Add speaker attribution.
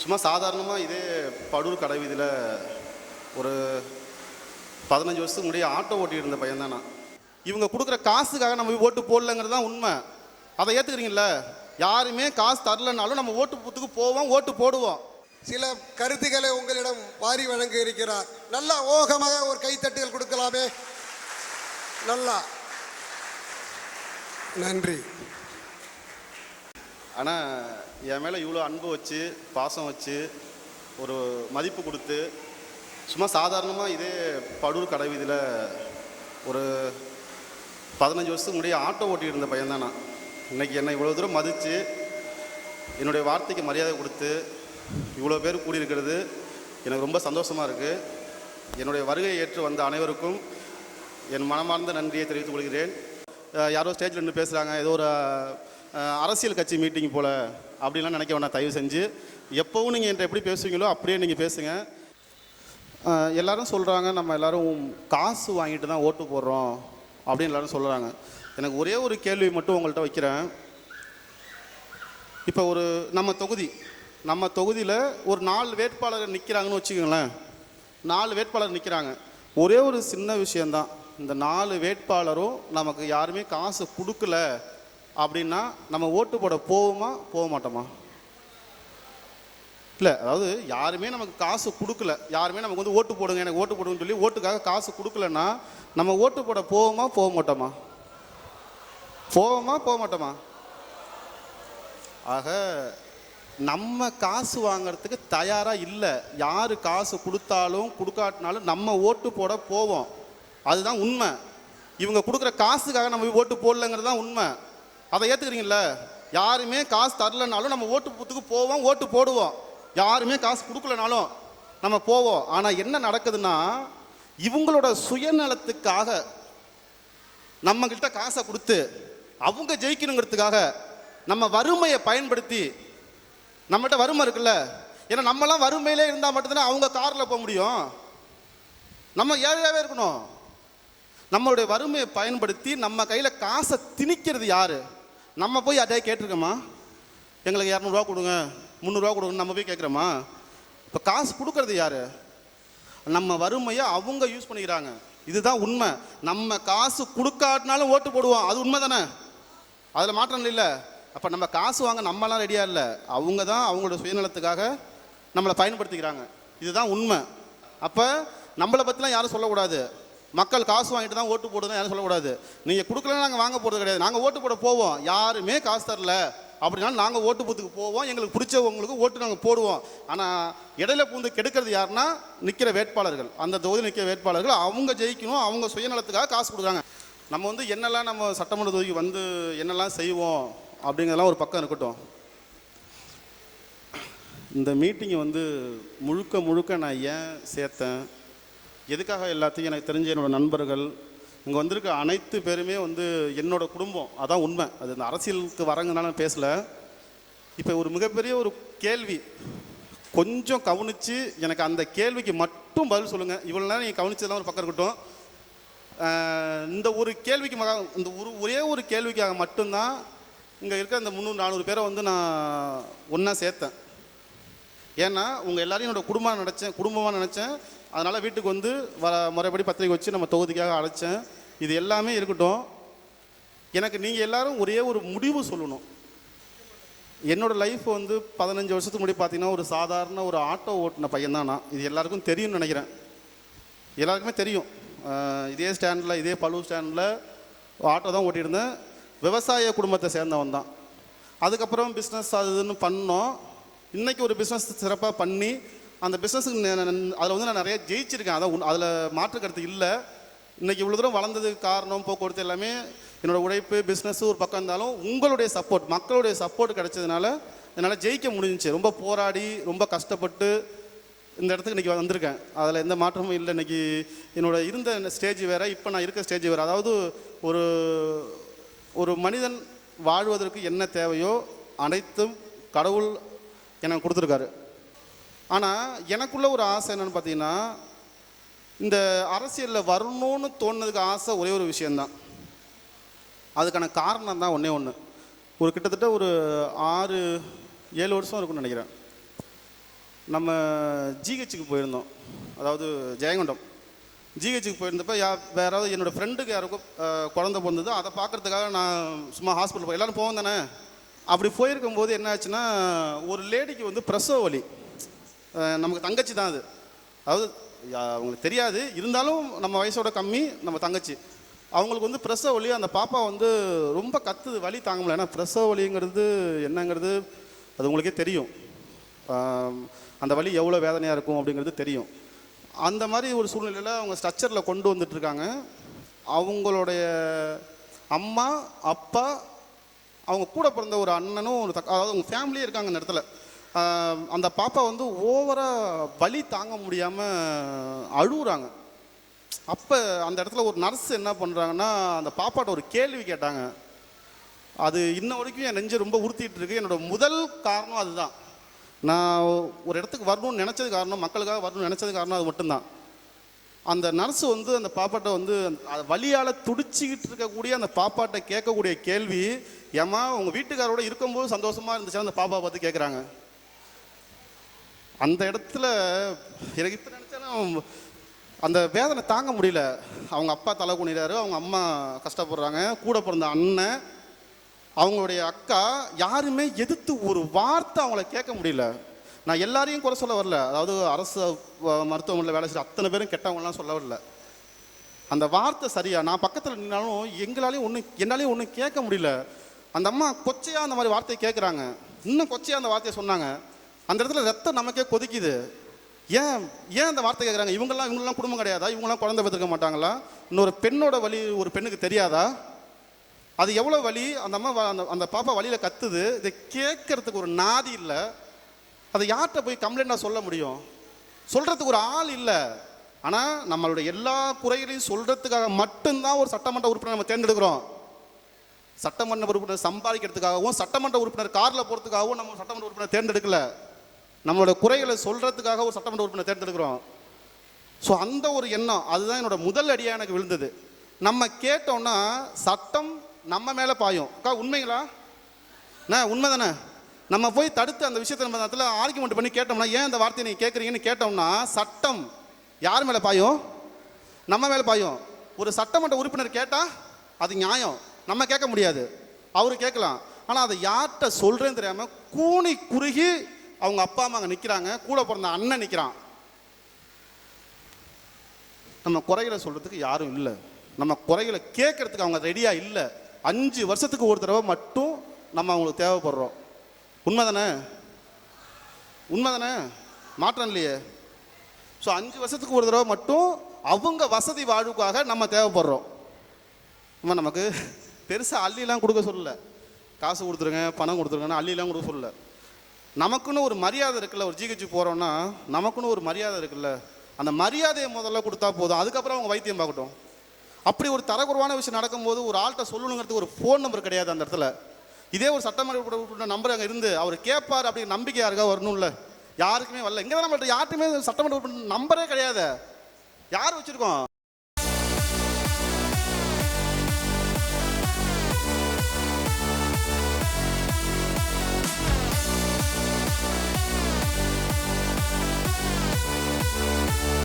Speaker 1: சும்மா சாதாரணமாக இதே படூர் கடை வீதியில் ஒரு பதினஞ்சு வருஷத்துக்கு முன்னாடி ஆட்டோ ஓட்டிகிட்டு இருந்த பையன் தான் நான் இவங்க கொடுக்குற காசுக்காக நம்ம ஓட்டு போடலங்கிறது தான் உண்மை. அதை ஏற்றுக்கிறீங்களா யாருமே காசு தரலனாலும் நம்ம ஓட்டு பூத்துக்கு போவோம் ஓட்டு போடுவோம்.
Speaker 2: சில கருத்துக்களை உங்களிடம் வாரி வழங்க இருக்கிறார். நல்லா ஓகமாக ஒரு கைத்தட்டுகள் கொடுக்கலாமே. நல்லா. நன்றி.
Speaker 1: ஆனால் என் மேலே இவ்வளோ அன்பு வச்சு பாசம் வச்சு ஒரு மதிப்பு கொடுத்து சும்மா சாதாரணமாக இதே படூர் கடை வீதியில் ஒரு பதினஞ்சு வருஷத்துக்கு முன்னாடி ஆட்டோ ஓட்டிகிட்டு இருந்த பையன் தான் நான். இன்னைக்கு என்னை இவ்வளோ தூரம் மதித்து என்னுடைய வார்த்தைக்கு மரியாதை கொடுத்து இவ்வளோ பேர் கூடியிருக்கிறது எனக்கு ரொம்ப சந்தோஷமாக இருக்குது என்னுடைய வருகையை ஏற்று வந்த அனைவருக்கும் என் மனமார்ந்த நன்றியை தெரிவித்துக் கொள்கிறேன். யாரோ ஸ்டேஜில் நின்று பேசுகிறாங்க ஏதோ ஒரு அரசியல் கட்சி மீட்டிங் போல் அப்படின்லாம் நினைக்க வேணாம் தயவு செஞ்சு. எப்போவும் நீங்கள் என்கிட்ட எப்படி பேசுவீங்களோ அப்படியே நீங்கள் பேசுங்க. எல்லாரும் சொல்கிறாங்க நம்ம எல்லாரும் காசு வாங்கிட்டு தான் ஓட்டு போடுறோம் அப்படின்னு எல்லாரும் சொல்கிறாங்க எனக்கு ஒரே ஒரு கேள்வி மட்டும் உங்கள்கிட்ட வைக்கிறேன். இப்போ ஒரு நம்ம தொகுதி நம்ம தொகுதியில் ஒரு நாலு வேட்பாளர் நிற்கிறாங்கன்னு வச்சுக்கோங்களேன். நாலு வேட்பாளர் நிற்கிறாங்க ஒரே ஒரு சின்ன விஷயந்தான் இந்த நாலு வேட்பாளரும் நமக்கு யாருமே காசு கொடுக்கல. அப்படின்னா நம்ம ஓட்டு போட போவோமா போக மாட்டோமா இல்லை அதாவது யாருமே நமக்கு காசு கொடுக்கல. யாருமே நமக்கு வந்து ஓட்டு போடுங்க எனக்கு ஓட்டு போடுங்கன்னு சொல்லி ஓட்டுக்காக காசு கொடுக்கலன்னா நம்ம ஓட்டு போட போவோமா போக மாட்டோமா போவோமா போக மாட்டோமா ஆக நம்ம காசு வாங்குறதுக்கு தயாராக இல்லை. யார் காசு கொடுத்தாலும் கொடுக்காட்டினாலும் நம்ம ஓட்டு போட போவோம். அதுதான் உண்மை. இவங்க கொடுக்குற காசுக்காக நம்ம ஓட்டு போடலங்கிறது தான் உண்மை. அதை ஏற்றுக்கிறீங்களா யாருமே காசு தரலனாலும் நம்ம ஓட்டு பூத்துக்கு போவோம் ஓட்டு போடுவோம். யாருமே காசு கொடுக்கலனாலும் நம்ம போவோம். ஆனால் என்ன நடக்குதுன்னா இவங்களோட சுயநலத்துக்காக நம்மக்கிட்ட காசை கொடுத்து அவங்க ஜெயிக்கணுங்கிறதுக்காக நம்ம வறுமையை பயன்படுத்தி நம்மகிட்ட வறுமை இருக்குல்ல? ஏன்னா நம்மலாம் வறுமையிலே இருந்தால் மட்டும்தானே அவங்க காரில் போக முடியும். நம்ம ஏழையாகவே இருக்கணும். நம்மளுடைய வறுமையை பயன்படுத்தி நம்ம கையில் காசை திணிக்கிறது யாரு? நம்ம போய் அதே கேட்டிருக்கோமா எங்களுக்கு இரநூறுவா கொடுங்க முந்நூறுரூவா கொடுங்கன்னு நம்ம போய் கேட்குறோமா இப்போ காசு கொடுக்கறது யார்? நம்ம வறுமையை அவங்க யூஸ் பண்ணிக்கிறாங்க. இதுதான் உண்மை. நம்ம காசு கொடுக்காட்டினாலும் ஓட்டு போடுவோம். அது உண்மை தானே அதில் மாற்றம் இல்லை. அப்போ நம்ம காசு வாங்க நம்மலாம் ரெடியாக இல்லை. அவங்க தான் அவங்களோட சுயநலத்துக்காக நம்மளை பயன்படுத்திக்கிறாங்க. இதுதான் உண்மை. அப்போ நம்மளை பற்றிலாம் யாரும் சொல்லக்கூடாது. மக்கள் காசு வாங்கிட்டு தான் ஓட்டு போடுதான் யாரும் சொல்லக்கூடாது. நீங்கள் கொடுக்கலன்னா நாங்கள் வாங்க போகிறது கிடையாது. நாங்கள் ஓட்டு போட போவோம். யாருமே காசு தரல. அப்படினாலும் நாங்கள் ஓட்டு பூத்துக்கு போவோம். எங்களுக்கு பிடிச்சவங்களுக்கு ஓட்டு நாங்கள் போடுவோம். ஆனால் இடையில பூந்து கெடுக்கிறது யாருன்னா நிற்கிற வேட்பாளர்கள். அந்த தொகுதி நிற்கிற வேட்பாளர்கள் அவங்க ஜெயிக்கணும். அவங்க சுயநலத்துக்காக காசு கொடுக்குறாங்க. நம்ம வந்து என்னெல்லாம் நம்ம சட்டமன்ற தொகுதிக்கு வந்து என்னெல்லாம் செய்வோம் அப்படிங்கிறதெல்லாம் ஒரு பக்கம் இருக்கட்டும். இந்த மீட்டிங்கை வந்து முழுக்க முழுக்க நான் ஏன் சேர்த்தேன்? எதுக்காக எல்லாத்தையும் எனக்கு தெரிஞ்ச என்னோட நண்பர்கள் இங்கே வந்திருக்க அனைத்து பேருமே வந்து என்னோடய குடும்பம். அதான் உண்மை. அது இந்த அரசியலுக்கு வரங்கனால பேசலை. இப்போ ஒரு மிகப்பெரிய ஒரு கேள்வி. கொஞ்சம் கவனித்து எனக்கு அந்த கேள்விக்கு மட்டும் பதில் சொல்லுங்கள் இவ்வளோ நேரம் நீங்கள் கவனிச்சதெல்லாம் ஒரு பக்கம் இருக்கட்டும். இந்த ஒரு கேள்விக்கு மகா இந்த ஒரு ஒரே ஒரு கேள்விக்காக மட்டும்தான் இங்கே இருக்க இந்த முந்நூறு நானூறு பேரை வந்து நான் ஒன்றா சேர்த்தேன். ஏன்னா உங்கள் எல்லாரையும் என்னோடய குடும்பமாக நினச்சேன் குடும்பமாக நினச்சேன். அதனால் வீட்டுக்கு வந்து வ முறைப்படி பத்திரிக்கை வச்சு நம்ம தொகுதிக்காக அழைச்சேன். இது எல்லாமே இருக்கட்டும். எனக்கு நீங்கள் எல்லாரும் ஒரே ஒரு முடிவு சொல்லணும். என்னோடய லைஃப் வந்து பதினஞ்சு வருஷத்துக்கு முன்னாடி பார்த்தீங்கன்னா ஒரு சாதாரண ஒரு ஆட்டோ ஓட்டின பையன் தான் நான். இது எல்லாருக்கும் தெரியும்னு நினைக்கிறேன். எல்லாருக்குமே தெரியும். இதே ஸ்டாண்டில் இதே பழு ஸ்டாண்டில் ஆட்டோ தான் ஓட்டியிருந்தேன் விவசாய குடும்பத்தை சேர்ந்தவன் தான். அதுக்கப்புறம் பிஸ்னஸ் அது இதுன்னு பண்ணோம். இன்றைக்கி ஒரு பிஸ்னஸ் சிறப்பாக பண்ணி அந்த பிஸ்னஸுக்கு அதில் வந்து நான் நிறைய ஜெயிச்சிருக்கேன். அதான் அதில் மாற்று கருத்து இல்லை. இன்றைக்கி இவ்வளோ தூரம் வளர்ந்ததுக்கு காரணம் போக்குவரத்து எல்லாமே என்னோடய உழைப்பு பிஸ்னஸ் ஒரு பக்கம் இருந்தாலும் உங்களுடைய சப்போர்ட் மக்களுடைய சப்போர்ட் கிடைச்சதுனால என்னால் ஜெயிக்க முடிஞ்சிச்சு. ரொம்ப போராடி ரொம்ப கஷ்டப்பட்டு இந்த இடத்துக்கு இன்றைக்கி வந்திருக்கேன். அதில் எந்த மாற்றமும் இல்லை. இன்றைக்கி என்னோட இருந்த ஸ்டேஜ் வேறு இப்போ நான் இருக்க ஸ்டேஜ் வேறு. அதாவது ஒரு ஒரு மனிதன் வாழ்வதற்கு என்ன தேவையோ அனைத்தும் கடவுள் எனக்கு கொடுத்துருக்காரு. ஆனால் எனக்குள்ள ஒரு ஆசை என்னன்னு பார்த்தீங்கன்னா இந்த அரசியலில் வரணும்னு தோணுனதுக்கு ஆசை ஒரே ஒரு விஷயந்தான் அதுக்கான காரணம் தான் ஒன்றே ஒன்று ஒரு கிட்டத்தட்ட ஒரு ஆறு ஏழு வருஷம் இருக்கும்னு நினைக்கிறேன். நம்ம ஜிஹெச்சுக்கு போயிருந்தோம். அதாவது ஜெயங்கொண்டம். ஜிஹெச்சுக்கு போயிருந்தப்ப யா வேற யாராவது என்னோடய ஃப்ரெண்டுக்கு யாருக்கும் குழந்த குழந்தை பிறந்தது. அதை பார்க்கறதுக்காக நான் சும்மா ஹாஸ்பிட்டல் போய் எல்லோரும் போவோம் தானே? அப்படி போயிருக்கும்போது என்ன ஆச்சுன்னா ஒரு லேடிக்கு வந்து பிரசவ வலி. நமக்கு தங்கச்சி தான் அது. அதாவது அவங்களுக்கு தெரியாது. இருந்தாலும் நம்ம வயசோட கம்மி நம்ம தங்கச்சி. அவங்களுக்கு வந்து பிரசவ வலி அந்த பாப்பா வந்து ரொம்ப கத்துது வலி தாங்க முடியல ஏன்னா பிரசவ வலிங்கிறது என்னங்கிறது அது உங்களுக்கே தெரியும். அந்த வலி எவ்வளோ வேதனையாக இருக்கும் அப்படிங்கிறது தெரியும். அந்த மாதிரி ஒரு சூழ்நிலையில் அவங்க ஸ்ட்ரக்சரில் கொண்டு வந்துட்டுருக்காங்க. அவங்களுடைய அம்மா அப்பா அவங்க கூட பிறந்த ஒரு அண்ணனும் ஒரு தக்க அதாவது அவங்க ஃபேமிலியே இருக்காங்க அந்த இடத்துல. அந்த பாப்பா வந்து ஓவராக வலி தாங்க முடியாமல் அழுகுறாங்க அப்போ அந்த இடத்துல ஒரு நர்ஸ் என்ன பண்ணுறாங்கன்னா அந்த பாப்பாட்ட ஒரு கேள்வி கேட்டாங்க. அது இன்ன வரைக்கும் என் நெஞ்சு ரொம்ப உறுத்திட்டு இருக்கு. என்னோட முதல் காரணம் அதுதான். நான் ஒரு இடத்துக்கு வரணும்னு நினச்சது காரணம் மக்களுக்காக வரணும்னு நினச்சது காரணம் அது மட்டும்தான். அந்த நர்ஸ் வந்து அந்த பாப்பாட்ட வந்து அந்த வழியால் துடிச்சிக்கிட்டு இருக்கக்கூடிய அந்த பாப்பாட்ட கேட்கக்கூடிய கேள்வி ஏம்மா உங்கள் வீட்டுக்காரோட இருக்கும்போது சந்தோஷமாக இருந்துச்சு அந்த பாப்பா பார்த்து கேட்குறாங்க அந்த இடத்துல எனக்கு இப்போ நினச்சாலும் அந்த வேதனை தாங்க முடியல. அவங்க அப்பா தலை குனிறாரு அவங்க அம்மா கஷ்டப்படுறாங்க கூட பிறந்த அண்ணன் அவங்களுடைய அக்கா யாருமே எதிர்த்து ஒரு வார்த்தை அவங்கள கேட்க முடியல. நான் எல்லாரையும் குறை சொல்ல வரல. அதாவது அரசு மருத்துவமனையில் வேலை செய்கிற அத்தனை பேரும் கெட்டவங்களாம் சொல்ல வரல. அந்த வார்த்தை சரியா? நான் பக்கத்தில் நின்னாலும் எங்களாலையும் ஒன்றும் என்னாலையும் ஒன்றும் கேட்க முடியல. அந்த அம்மா கொச்சையாக அந்த மாதிரி வார்த்தையை கேட்குறாங்க இன்னும் கொச்சையாக அந்த வார்த்தையை சொன்னாங்க. அந்த இடத்துல ரத்தம் நமக்கே கொதிக்குது. ஏன் ஏன் அந்த வார்த்தை கேட்குறாங்க இவங்கெல்லாம் இவங்கெல்லாம் குடும்பம் கிடையாதா? இவங்கெல்லாம் குழந்தை பெற்றுக்க மாட்டாங்களா? இன்னொரு பெண்ணோட வலி ஒரு பெண்ணுக்கு தெரியாதா? அது எவ்வளோ வலி? அந்த அம்மா வ- அந்த அந்த பாப்பா வழியில் கத்துது. இதை கேட்கறதுக்கு ஒரு நாதி இல்லை. அதை யார்கிட்ட போய் கம்ப்ளைண்டாக சொல்ல முடியும்? சொல்கிறதுக்கு ஒரு ஆள் இல்லை. ஆனால் நம்மளுடைய எல்லா குறைகளையும் சொல்கிறதுக்காக மட்டும்தான் ஒரு சட்டமன்ற உறுப்பினர் நம்ம தேர்ந்தெடுக்கிறோம். சட்டமன்ற உறுப்பினர் சம்பாதிக்கிறதுக்காகவும் சட்டமன்ற உறுப்பினர் காரில் போகிறதுக்காகவும் நம்ம சட்டமன்ற உறுப்பினர் தேர்ந்தெடுக்கலை. நம்மளோட குறைகளை சொல்கிறதுக்காக ஒரு சட்டமன்ற உறுப்பினர் தேர்ந்தெடுக்கிறோம். ஸோ அந்த ஒரு எண்ணம் அதுதான் என்னோட முதல் அடியாக எனக்கு விழுந்தது. நம்ம கேட்டோம்னா சட்டம் நம்ம மேலே பாயும். அக்கா உண்மைங்களா? அண்ணா உண்மை தானே நம்ம போய் தடுத்து அந்த விஷயத்தை நம்ம இடத்துல ஆர்குமெண்ட் பண்ணி கேட்டோம்னா ஏன் இந்த வார்த்தையை நீங்கள் கேட்குறீங்கன்னு கேட்டோம்னா சட்டம் யார் மேலே பாயும்? நம்ம மேலே பாயும். ஒரு சட்டமன்ற உறுப்பினர் கேட்டால் அது நியாயம். நம்ம கேட்க முடியாது. அவர் கேட்கலாம். ஆனால் அதை யார்கிட்ட சொல்கிறேன்னு தெரியாமல் கூனி குறுகி அவங்க அப்பா அம்மா அங்கே நிற்கிறாங்க கூட பிறந்த அண்ணன் நிற்கிறான் நம்ம குறைகளை சொல்கிறதுக்கு யாரும் இல்லை. நம்ம குறைகளை கேட்கறதுக்கு அவங்க ரெடியாக இல்லை. அஞ்சு வருஷத்துக்கு ஒரு தடவை மட்டும் நம்ம அவங்களுக்கு தேவைப்படுறோம். உண்மை தானே உண்மை தானே மாற்றம் இல்லையே? ஸோ அஞ்சு வருஷத்துக்கு ஒரு தடவை மட்டும் அவங்க வசதி வாழ்வுக்காக நம்ம தேவைப்படுறோம். நம்ம நமக்கு பெருசாக அள்ளிலாம் கொடுக்க சொல்லல. காசு கொடுத்துருங்க பணம் கொடுத்துருங்கன்னு அள்ளிலாம் கொடுக்க சொல்லலை. நமக்குன்னு ஒரு மரியாதை இருக்குல்ல ஒரு ஜிஹெச்சு போகிறோன்னா நமக்குன்னு ஒரு மரியாதை இருக்குல்ல. அந்த மரியாதையை முதல்ல கொடுத்தா போதும். அதுக்கப்புறம் அவங்க வைத்தியம் பார்க்கட்டும். அப்படி ஒரு தரக்குறைவான விஷயம் நடக்கும்போது ஒரு ஆள்கிட்ட சொல்லணுங்கிறதுக்கு ஒரு ஃபோன் நம்பர் கிடையாது அந்த இடத்துல. இதே ஒரு சட்டமன்ற நம்பர் அங்கே இருந்து அவர் கேட்பார் அப்படி நம்பிக்கை யாருக்கா வரணும்ல? யாருக்குமே வரல. இங்கே தான் நம்மள்ட்ட யார்ட்டுமே சட்டமன்ற நம்பரே கிடையாது. யார் வச்சுருக்கோம்?